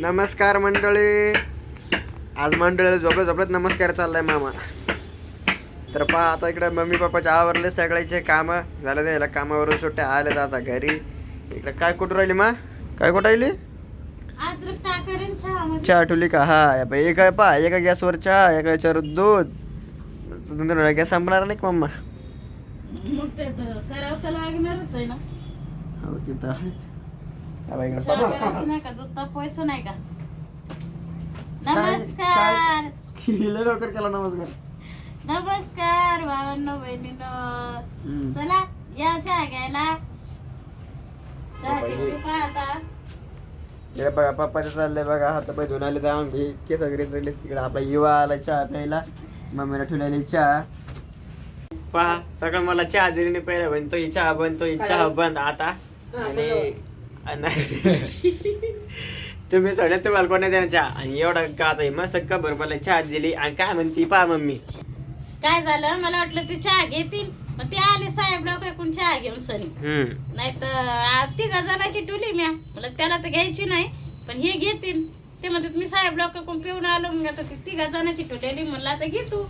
नमस्कार मंडळी. आज मंडळी झोपत झोपत नमस्कार चाललाय मामा. तर पहा आता इकडे मम्मी पप्पाचे आवरले सगळ्याचे काम. झालं त्याला कामावरून सुट्ट्या आल्या आता घरी. इकडे काय कुठं राहिली मा? काय कुठं राहिली? चहा ठुली का? हा एक आहे पहा एका गॅसवर चहा एका याच्यावर दूध. गॅस संपणार नाही का मम्मा ते करावं लागणारच आहे ना. नाही का? दूध तापवायचं नाही का? नमस्कार. लय लवकर केला नमस्कार. नमस्कार भावांनो बहिणीनो. चला या चहा घ्यायला. चहा बाई. घेऊ का आता. हे बघा पप्पाचं चाललंय बघा हात पाय धुवून आले तर आम्ही केस वगैरे चढले तिकडे आपला युवा आला चहा प्यायला. मम्मीला ठेवलेली चहा. पहा सकाळ मला चहा दिली नाही पहिला बनतो चहा बनतो चहा बंद आता. आणि आणि- तुम्ही थोड्या तुम्हाला कोणी देणार चहा आणि एवढा का आता मस्त कबर मला चहा दिली. आणि काय म्हणती पहा मम्मी. काय झालं? मला वाटलं ते चहा घेतील. मग ते आले साहेब लोक ऐकून चहा घेऊन सनी. हम्म. नाही तर तिघा जणांची टुली म्या. मला त्याला तर घ्यायची नाही पण हे घेतील. ते म्हणतात मी साहेब लोक कोण पिऊन आलो मग आता ती तिघा जणांची टुलेली म्हणलं आता घे तू.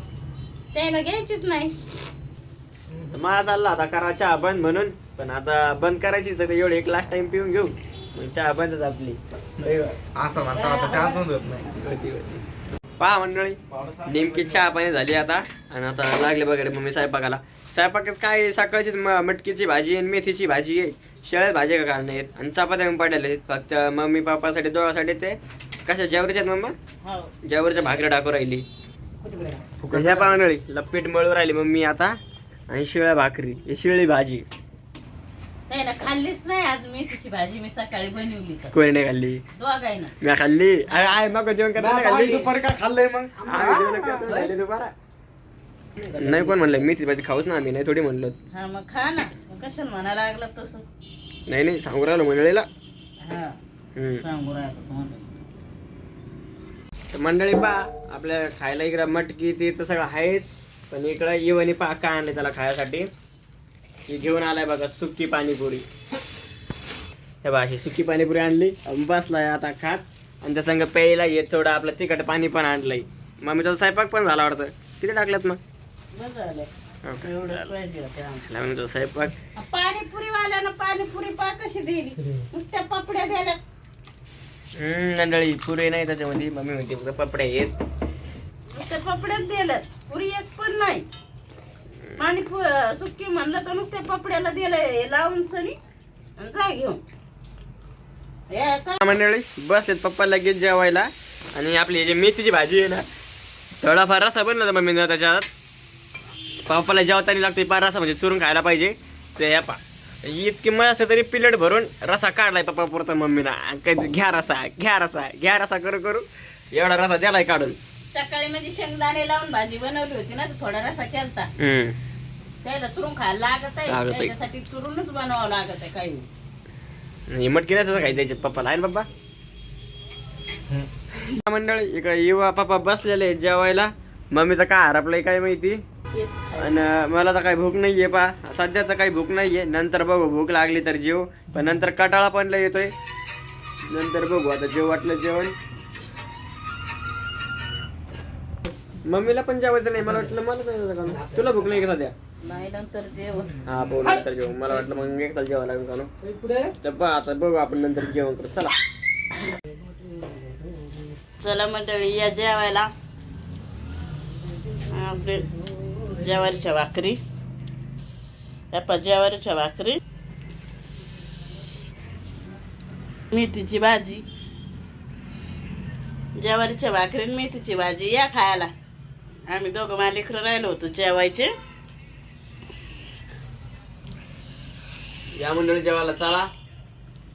त्याला घ्यायचीच नाही. तर मला चालला आता करा चहा बंद म्हणून. पण आता बंद करायचीच आहे, एवढी एक लास्ट टाइम पिऊन घेऊ. मग चहा बंदच आपली. असं म्हणता आता चहा बंद होत नाही. होती होती पहा मंडळी नेमकी चहा पाणी झाली आता. आणि आता लागले बघा मम्मी स्वयंपाकाला. स्वयंपाकात काय? सकाळची मटकीची भाजी आणि मेथीची भाजी आहे. शेळ्यात भाजी का घालणे आहेत आणि चपात्या पण पडलेल्या आहेत. फक्त मम्मी पप्पासाठी दोघांसाठी ते. कशा जेवरीच्या आहेत मम्मा? हो. जेवरीच्या भाकरी टाकू राहिली. ह्या पहा मंडळी लपीट मळू राहिली मम्मी आता. आणि शिळ्या भाकरी ही शिळी भाजी. खाल्लीच नाही आज मेथीची भाजी मी सकाळी बनवली तर. कोणी नाही खाल्ली? दोघायनं. मी खाल्ली? अरे आहे मग जेवण करायला नाही खाल्ली. दुपारी काय खाल्लंय मग? आम्ही जेवण करतो, राहिले दुपारा. नाही कोण म्हणलं? मेथी भाजी खाऊच ना आम्ही नाही थोडी म्हणलो. हा मग खा ना. मग कशाला म्हणा लागलं तसं? नाही नाही सांगू राहिलो मंडळीला. हा हम्म. सांगू राहिलो तुम्हाला. तर मंडळी पा आपल्या खायला इकडं मटकी ते तर सगळं आहेच. पण इकडं येवणी पा काय आणले त्याला खायसाठी. ही घेऊन आलाय बघा सुकी पाणीपुरी. हे बघा अशी सुकी पाणीपुरी आणली आणि बसलाय आता खात. आणि त्या संग प्यायला येत थोडं आपलं तिखट पाणी पण आणलंय. मम्मीचा स्वयंपाक पण झाला वाटतं? किती टाकल्यात मग? झालं. हो. खायला मम्मीचा स्वयंपाक. पाणीपुरी वाल्यानं पाणीपुरी पा कशी दिली? नुसत्या पपड्या द्यायला. हम्म, मंडळी पुरे नाही त्याच्यामध्ये. मम्मी म्हणते फक्त पपडे आहेत. नुसत्या पपड्यात दिलं पुरी एक पण नाही. पाणी सुक्की म्हणलं तर नुसत्या पपड्याला दिलं लावून सनी आणि जा घेऊन. मंडळी बसलेत पप्पा लगेच जेवायला. आणि आपली जी मेथीची भाजी आहे ना थोडाफार रसा बनला होता मम्मीनं त्याच्यात. पप्पाला जेवताना लागते पार रसा म्हणजे चुरून खायला पाहिजे. ते या पा. इतकी मस्त तरी प्लेट भरून रसा काढलाय पप्पा पुरता मम्मीना. कधी घ्या रसा घ्या रसा घ्या रसा करू करू. एवढा रसा द्यालाय काढून. सकाळी म्हणजे शेंगदाणे लावून भाजी बनवली होती ना थोडा रसा केलता. त्याला चुरून खायला लागत आहे. लागत आहे. त्याच्यासाठी चुरूनच बनवावं लागत आहे काही. आणि मटकी नाही तसं खायचं पप्पाला आहे ना पप्पा. मंडळी इकडे युवा पप्पा बसलेले आहेत जेवायला. मम्मीचं काय हरपलंय काय माहिती? तेच. आणि मला तर काही भूक नाहीये पा. सध्या तर काही भूक नाहीये. नंतर बघू भूक लागली तर जेव पण नंतर कटाळा पण लय येतोय. नंतर बघू आता जेव वाटलं जेवण. मम्मीला पण जेवायचं नाही मला वाटलं मला नाही जेवायचं का? तुला भूक नाही का सध्या? नाही नंतर जेवण. हा बोल नंतर जेवण. मला वाटलं मग मी एकटा जेवायला लागेल का तर बघ आता बघू आपण नंतर जेवण करू. चला. चला मंडळी या जेवायला. आपले ज्वारीच्या भाकरी. या पा ज्वारीच्या भाकरी. मेथीची भाजी. ज्वारीच्या भाकरी आणि मेथीची भाजी. या खायला. आम्ही दोघं मालिकरं राहिलो होतो जेवायचे. या मंडळी जेवायला चला.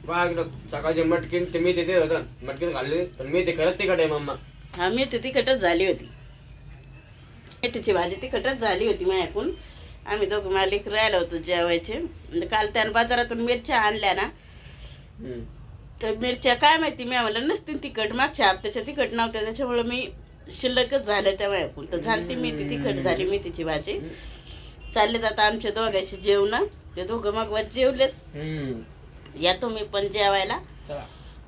बघा इकडं सकाळचे मटकीन ते मी तिथे होतं. मटकीन खाल्ली पण मी ते खरंच तिकट आहे मम्मा. हा मेथी तिखटच झाली होती. मेथीची भाजी तिखटच झाली होती माझ्याकून आम्ही दोघं मालिक राहिलो होतो जेवायचे. म्हणजे काल त्यानं बाजारातून मिरच्या आणल्या ना. तर मिरच्या काय माहिती मी म्हणलं नसतील तिखट. मागच्या हप्त्याच्या तिखट नव्हत्या. त्याच्यामुळं मी शिल्लकच झाल्या त्या माझ्याकून तर झाली मेथी तिखट झाली मेथीची भाजी. चाललेत आता आमचे दोघांचे जेवण. ते दोघं मग जेवलेत. या तुम्ही पण जेवायला.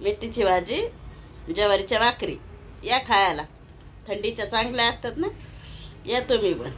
मेथीची भाजी ज्वारीच्या भाकरी. या खायला. थंडीच्या चांगल्या असतात ना? या तुम्ही पण.